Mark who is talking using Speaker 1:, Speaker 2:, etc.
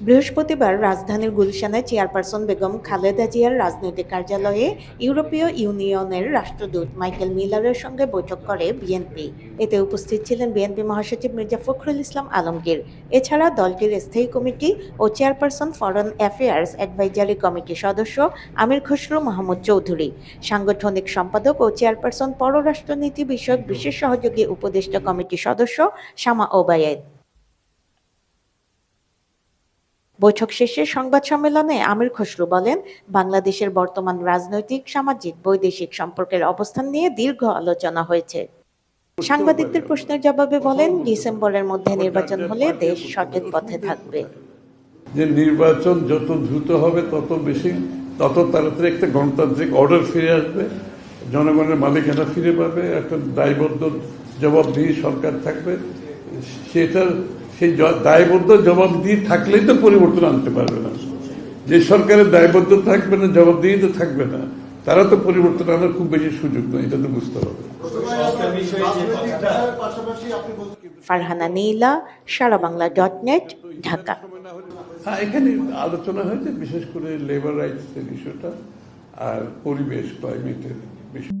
Speaker 1: বৃহস্পতিবার রাজধানীর গুলশানে চেয়ারপারসন বেগম খালেদা জিয়ার রাজনৈতিক কার্যালয়ে ইউরোপীয় ইউনিয়নের রাষ্ট্রদূত মাইকেল মিলারের সঙ্গে বৈঠক করে বিএনপি। এতে উপস্থিত ছিলেন বিএনপি মহাসচিব মির্জা ফখরুল ইসলাম আলমগীর। এছাড়া দলটির স্থায়ী কমিটি ও চেয়ারপারসন ফরেন অ্যাফেয়ার্স অ্যাডভাইজারি কমিটির সদস্য আমির খসরু মাহমুদ চৌধুরী। সাংগঠনিক সম্পাদক ও চেয়ারপারসন পররাষ্ট্রনীতি বিষয়ক বিশেষ সহযোগী উপদেষ্টা কমিটির সদস্য শামা ওবায়েদ। বৈঠক শেষে সংবাদ সম্মেলনে আমির খসরু বলেন, বাংলাদেশের বর্তমান রাজনৈতিক, সামাজিক, বৈদেশিক সম্পর্কের অবস্থান নিয়ে দীর্ঘ আলোচনা হয়েছে। সাংবাদিকদের প্রশ্নের জবাবে বলেন, ডিসেম্বরের মধ্যে নির্বাচন হলে দেশ সঠিক পথে থাকবে।
Speaker 2: যে নির্বাচন যত দ্রুত হবে, তত বেশি, তত তাড়াতাড়ি একটা গণতান্ত্রিক অর্ডার ফিরে আসবে। জনগণের মালিকানা ফিরে পাবে, একটা দায়বদ্ধ জবাবদিহি সরকার থাকবে। সেটার সেই দায়বদ্ধ জবাবদিহি থাকলেই তো পরিবর্তন আনতে পারবে না। যে সরকারের দায়বদ্ধ থাকবে না জবাবদিহি তো থাকবে না তারা তো পরিবর্তন আনার খুব বেশি সুযোগ নেই এটা তো বুঝতে হবে।
Speaker 1: Farhana Nila Sara Bangla dot net Dhaka.
Speaker 2: হ্যাঁ এখানে আলোচনা হয়েছে বিশেষ করে লেবার রাইটস এর ইস্যুটা আর পরিবেশ ক্লাইমেটের বিষয়।